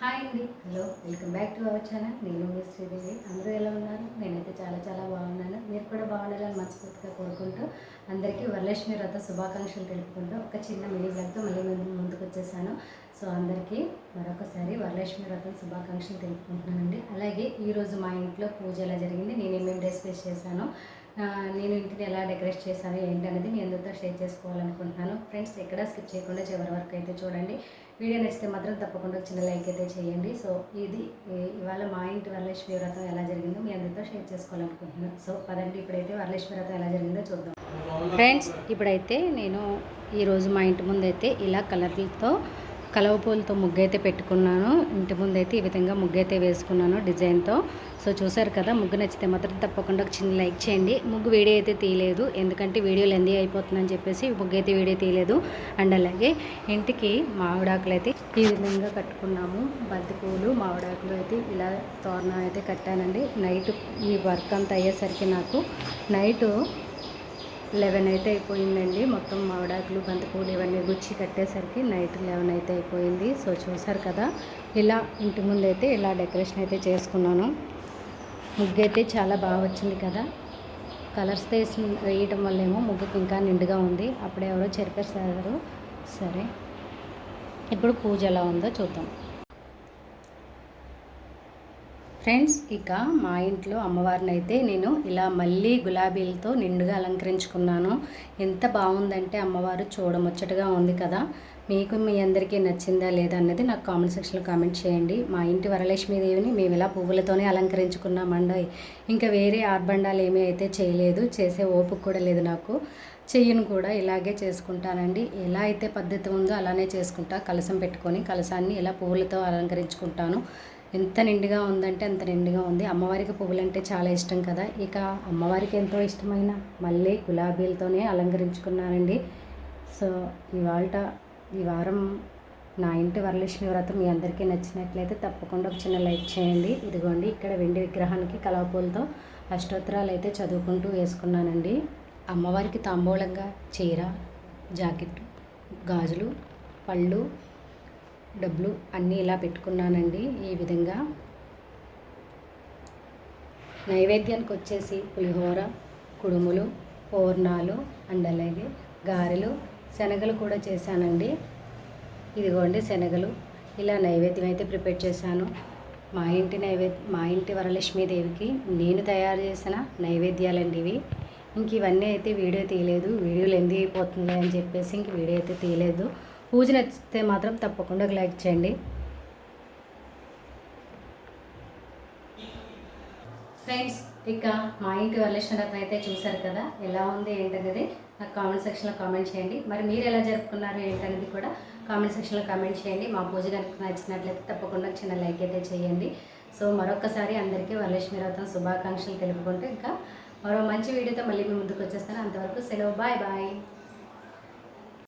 Hi అండి. Hello welcome back to our channel నేను మీ శ్రీదేవి. అందరూ ఎలా ఉన్నారు? నేనైతే చాలా చాలా బాగున్నాను. మీరు కూడా బాగుండాలని మనస్ఫూర్తిగా కోరుకుంటూ అందరికీ వరలక్ష్మి వ్రత శుభాకాంక్షలు తెలుపుకుంటూ ఒక చిన్న మినీ బ్లాగ్తో మళ్ళీ ముందుకు వచ్చేసాను. సో అందరికీ మరొకసారి వరలక్ష్మి వ్రతం శుభాకాంక్షలు తెలుపుకుంటున్నానండి. అలాగే ఈరోజు మా ఇంట్లో పూజ ఎలా జరిగింది నేను ఏమేమి డ్రెస్ చేశాను నేను ఇంటిని ఎలా డెకరేట్ చేశాను ఏంటి అనేది మీ అందరితో షేర్ చేసుకోవాలనుకుంటున్నాను. ఫ్రెండ్స్ ఎక్కడ స్కిప్ చేయకుండా చివరి వరకు అయితే చూడండి. వీడియో నచ్చితే మాత్రం తప్పకుండా చిన్న లైక్ అయితే చేయండి. సో ఇది ఇవాళ మా ఇంటి వరలక్ష్మి వ్రతం ఎలా జరిగిందో మీ అందరితో షేర్ చేసుకోవాలనుకుంటున్నాను. సో పదండి ఇప్పుడైతే వరలక్ష్మి వ్రతం ఎలా జరిగిందో చూద్దాం. ఫ్రెండ్స్ ఇప్పుడైతే నేను ఈరోజు మా ఇంటి ముందు అయితే ఇలా కలర్లతో కలవ పూలతో ముగ్గు అయితే పెట్టుకున్నాను. ఇంటి ముందు అయితే ఈ విధంగా ముగ్గు అయితే వేసుకున్నాను డిజైన్తో. సో చూసారు కదా ముగ్గు నచ్చితే మాత్రం తప్పకుండా ఒక చిన్న లైక్ చేయండి. ముగ్గు వీడియో అయితే తీయలేదు. ఎందుకంటే వీడియో లెందీ అయిపోతుందని చెప్పేసి ముగ్గు అయితే వీడియో తీయలేదు. అండ్ అలాగే ఇంటికి మామిడాకులు అయితే ఈ విధంగా కట్టుకున్నాము. బంతిపూలు మామిడాకులు అయితే ఇలా తోరణం అయితే కట్టానండి. నైట్ ఈ వర్క్ అంతా అయ్యేసరికి నాకు నైటు లెవెన్ అయితే అయిపోయిందండి. మొత్తం మామిడాకులు బంతిపూలు ఇవన్నీ గుచ్చి కట్టేసరికి నైట్ లెవెన్ అయితే అయిపోయింది. సో చూసారు కదా ఇలా ఇంటి ముందు అయితే ఇలా డెకరేషన్ అయితే చేసుకున్నాను. ముగ్గు అయితే చాలా బాగా వచ్చింది కదా. కలర్స్ వేసి వేయటం వల్ల ఏమో ముగ్గుకి ఇంకా నిండుగా ఉంది. అప్పుడే ఎవరో చెరిపేస్తారు సరే ఇప్పుడు పూజ ఎలా ఉందో చూద్దాం. ఫ్రెండ్స్ ఇక మా ఇంట్లో అమ్మవారిని అయితే నేను ఇలా మళ్ళీ గులాబీలతో నిండుగా అలంకరించుకున్నాను. ఎంత బాగుందంటే అమ్మవారు చూడముచ్చటగా ఉంది కదా. మీకు మీ అందరికీ నచ్చిందా లేదా అన్నది నాకు కామెంట్ సెక్షన్లో కామెంట్ చేయండి. మా ఇంటి వరలక్ష్మీదేవిని మేము ఇలా పువ్వులతోనే అలంకరించుకున్నామండి ఇంకా వేరే ఆర్బండాలు ఏమీ అయితే చేయలేదు. చేసే ఓపిక కూడా లేదు నాకు. చెయ్యను కూడా ఇలాగే చేసుకుంటానండి. ఎలా అయితే పద్ధతి ఉందో అలానే చేసుకుంటా. కలసం పెట్టుకొని కలసాన్ని ఇలా పువ్వులతో అలంకరించుకుంటాను. ఎంత నిండుగా ఉందంటే అంత నిండుగా ఉంది. అమ్మవారికి పువ్వులంటే చాలా ఇష్టం కదా. ఇక అమ్మవారికి ఎంతో ఇష్టమైన మళ్ళీ గులాబీలతోనే అలంకరించుకున్నానండి. సో ఇవాళ ఈ వారం నా ఇంటి వరలక్ష్మి వ్రతం మీ అందరికీ నచ్చినట్లయితే తప్పకుండా ఒక చిన్న లైక్ చేయండి. ఇదిగోండి ఇక్కడ వెండి విగ్రహానికి కలవపూలతో అష్టోత్తరాలు అయితే చదువుకుంటూ వేసుకున్నానండి. అమ్మవారికి తాంబూలంగా చీర జాకెట్ గాజులు పళ్ళు డబ్బులు అన్నీ ఇలా పెట్టుకున్నానండి ఈ విధంగా. నైవేద్యానికి వచ్చేసి పులిహోర కుడుములు పూర్ణాలు అండ్ అలాగే గారెలు శనగలు కూడా చేశానండి. ఇదిగోండి శనగలు. ఇలా నైవేద్యం అయితే ప్రిపేర్ చేశాను. మా ఇంటి నైవేద్య మా ఇంటి వరలక్ష్మీదేవికి నేను తయారు చేసిన నైవేద్యాలండి ఇవి. ఇంక ఇవన్నీ అయితే వీడియో తీయలేదు. వీడియోలు ఎందుకు అయిపోతుంది అని చెప్పేసి ఇంక వీడియో అయితే తీయలేదు. పూజ నచ్చితే మాత్రం తప్పకుండా లైక్ చేయండి. ఫ్రెండ్స్ ఇక మా ఇంటి వరలక్ష్మీరథం అయితే చూసారు కదా ఎలా ఉంది ఏంటనేది నాకు కామెంట్ సెక్షన్లో కామెంట్ చేయండి. మరి మీరు ఎలా జరుపుకున్నారు ఏంటనేది కూడా కామెంట్ సెక్షన్లో కామెంట్ చేయండి. మా పూజ కనుక నచ్చినట్లయితే తప్పకుండా చిన్న లైక్ అయితే చేయండి. సో మరొకసారి అందరికీ వరలక్ష్మి వ్రతం శుభాకాంక్షలు తెలుపుకుంటూ ఇంకా మరో మంచి వీడియోతో మళ్ళీ మీ ముందుకు వచ్చేస్తాను. అంతవరకు సెలవు. Bye bye.